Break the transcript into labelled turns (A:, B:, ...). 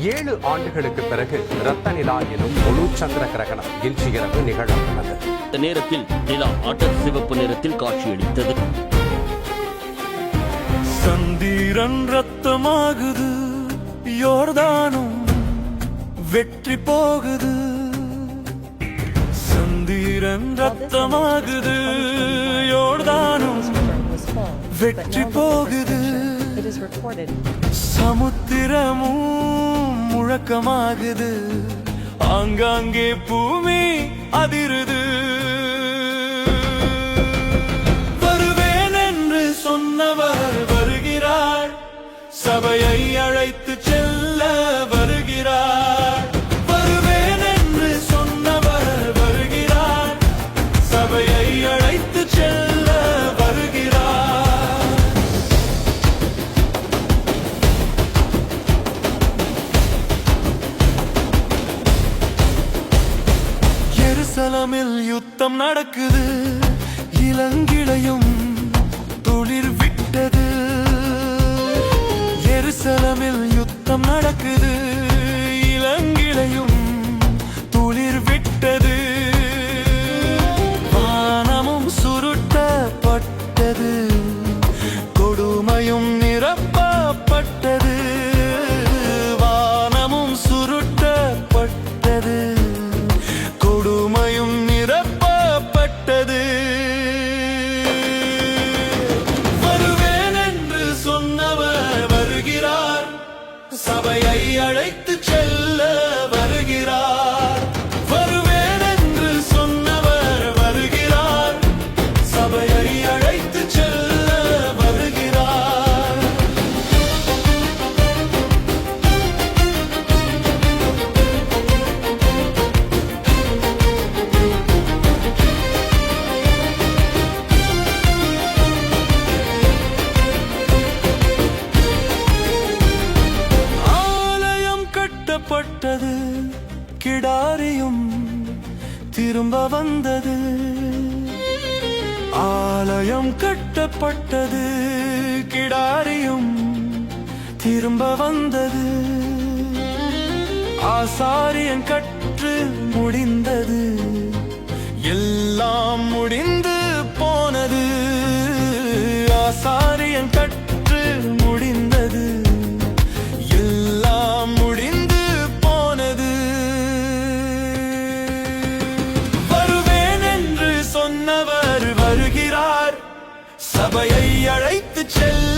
A: ஏழு ஆண்டுகளுக்கு பிறகு ரத்த நிலா எனும் முழு சந்திர கிரகணம் இன்று இரவு நிகழவுள்ளது.
B: இந்த நேரத்தில் நிலா அடர் சிவப்பு நிறத்தில் காட்சியளித்தது.
C: சந்திரன் ரத்தமாகுது யோர்தானும் வெற்றி போகுது. சந்திரன் ரத்தமாகுது யோர்தானும் வெற்றி போகுது.
D: It is recorded.
C: சமுத்திரமும் முழக்கமாகுது ஆங்காங்கே பூமி அதிருது. வருவேன் என்று சொன்னவர் வருகிறார். சபையை அழைத்து செல்ல எருசலமில் யுத்தம் நடக்குது. அழைத்து செல்ல வருகிறார். வருவேன் என்று சொன்னவர் வருகிறார். சபையை கட்டப்பட்டது கிடாரியும் திரும்ப வந்தது. ஆலயம் கட்டப்பட்டது கிடாரியும் திரும்ப வந்தது. ஆசாரியன் கற்று முடிந்தது எல்லாம் முடிந்து போனது. ஆசாரியன் கற்று முடி சபையை அழைத்து செல்ல